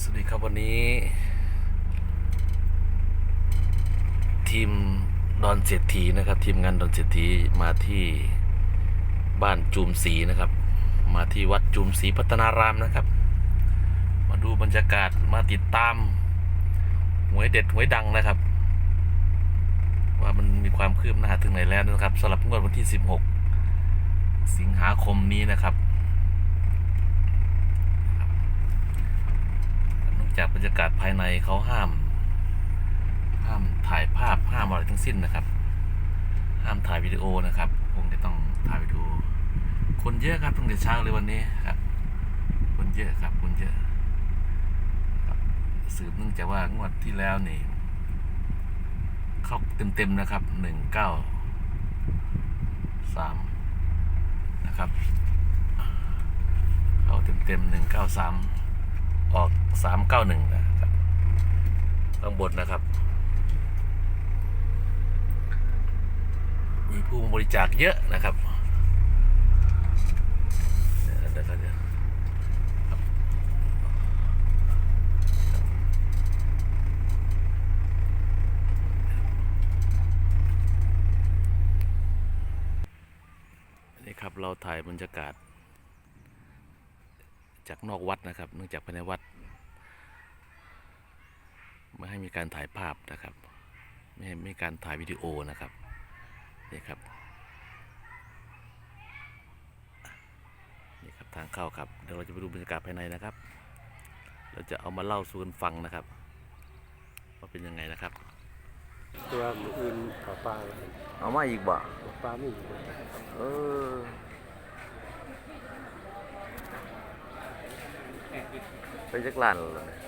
สวัสดีครับวันนี้ ทีมดอนเศรษฐีนะครับ ทีมงานดอนเศรษฐีมาที่บ้านจูมศรีนะครับ มาที่วัดจูมศรีพัฒนารามนะครับ มาดูบรรยากาศมาติดตามหวยเด็ดหวยดังนะครับ ว่ามันมีความคืบหน้าถึงไหนแล้วนะครับสำหรับงวดวันที่ 16 สิงหาคมนี้นะครับ นอก จากบรรยากาศภายในเขาห้าม ห้ามถ่ายภาพห้ามอะไรทั้งสิ้นนะครับ ห้ามถ่ายวิดีโอนะครับคงจะต้องถ่ายวิดีโอคนเยอะครับตั้งแต่เช้าเลยวันนี้ครับ คนเยอะครับคนเยอะสืบเนื่องจากว่างวดที่แล้วนี่เข้าเต็มๆนะครับหนึ่งเก้าสามนะครับ เข้าเต็มๆหนึ่งเก้าสาม ออกสามเก้าหนึ่งนะครับข้างบนนะครับมีผู้บริจาคเยอะนะครับนี่ครับเราถ่ายบรรยากาศ จากนอกวัดนะครับ เนื่องจากภายในวัด ไม่ให้มีการถ่ายภาพนะครับ ไม่ให้มีการถ่ายวิดีโอนะครับนี่ครับนี่ครับทางเข้าครับเดี๋ยวเราจะไปดูบรรยากาศภายในนะครับ เราจะเอามาเล่าสู่กันฟังนะครับว่าเป็นยังไงนะครับ ตัวมืออื่นปลาปลาเอามาอีกบ่ปลาปลาไม่อยู่เออ ไปจักล้านแล้วเนี่ย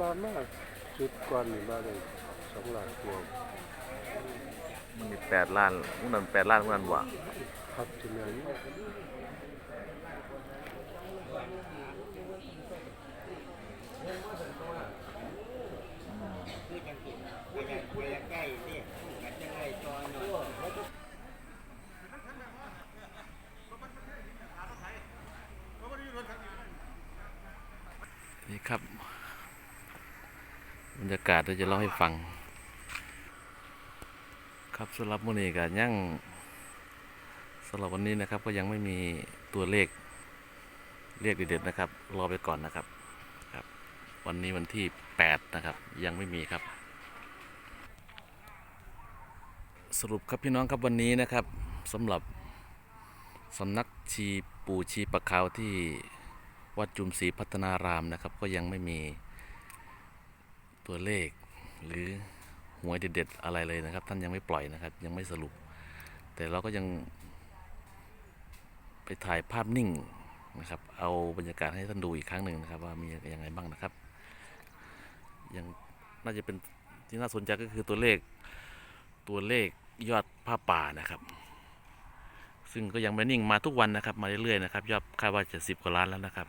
มามากชุดก่อนนี่มาเลยสองหลังตัวมันมีแปดล้านมันนั่นแปดล้านมันนั่นบ่ครับทีนั้นนี่ ครับบรรยากาศเราจะเล่าให้ฟัง ครับสำหรับมื้อนี้ก็ยังสำหรับวันนี้นะครับก็ยังไม่มีตัวเลขเรียกเด็ดๆนะครับ รอไปก่อนนะครับครับ วันนี้วันที่ 8 นะครับ ยังไม่มีครับ สรุปครับพี่น้องครับวันนี้นะครับสำหรับสำนักชีปู่ชีปะขาวที่ วัดจุมศรีพัฒนารามนะครับ ก็ยังไม่มีตัวเลขหรือหวยเด็ดๆอะไรเลยนะครับ ท่านยังไม่ปล่อยนะครับ ยังไม่สรุป แต่เราก็ยังไปถ่ายภาพนิ่งนะครับ เอาบรรยากาศให้ท่านดูอีกครั้งหนึ่งนะครับ ว่ามียังไงบ้างนะครับยังน่าจะเป็นที่น่าสนใจก็คือตัวเลขตัวเลขยอดผ้าป่านะครับ ซึ่งก็ยังไม่นิ่งมาทุกวันนะครับ มาเรื่อยๆนะครับ ยอดคาดว่าจะสิบกว่าล้านแล้วนะครับ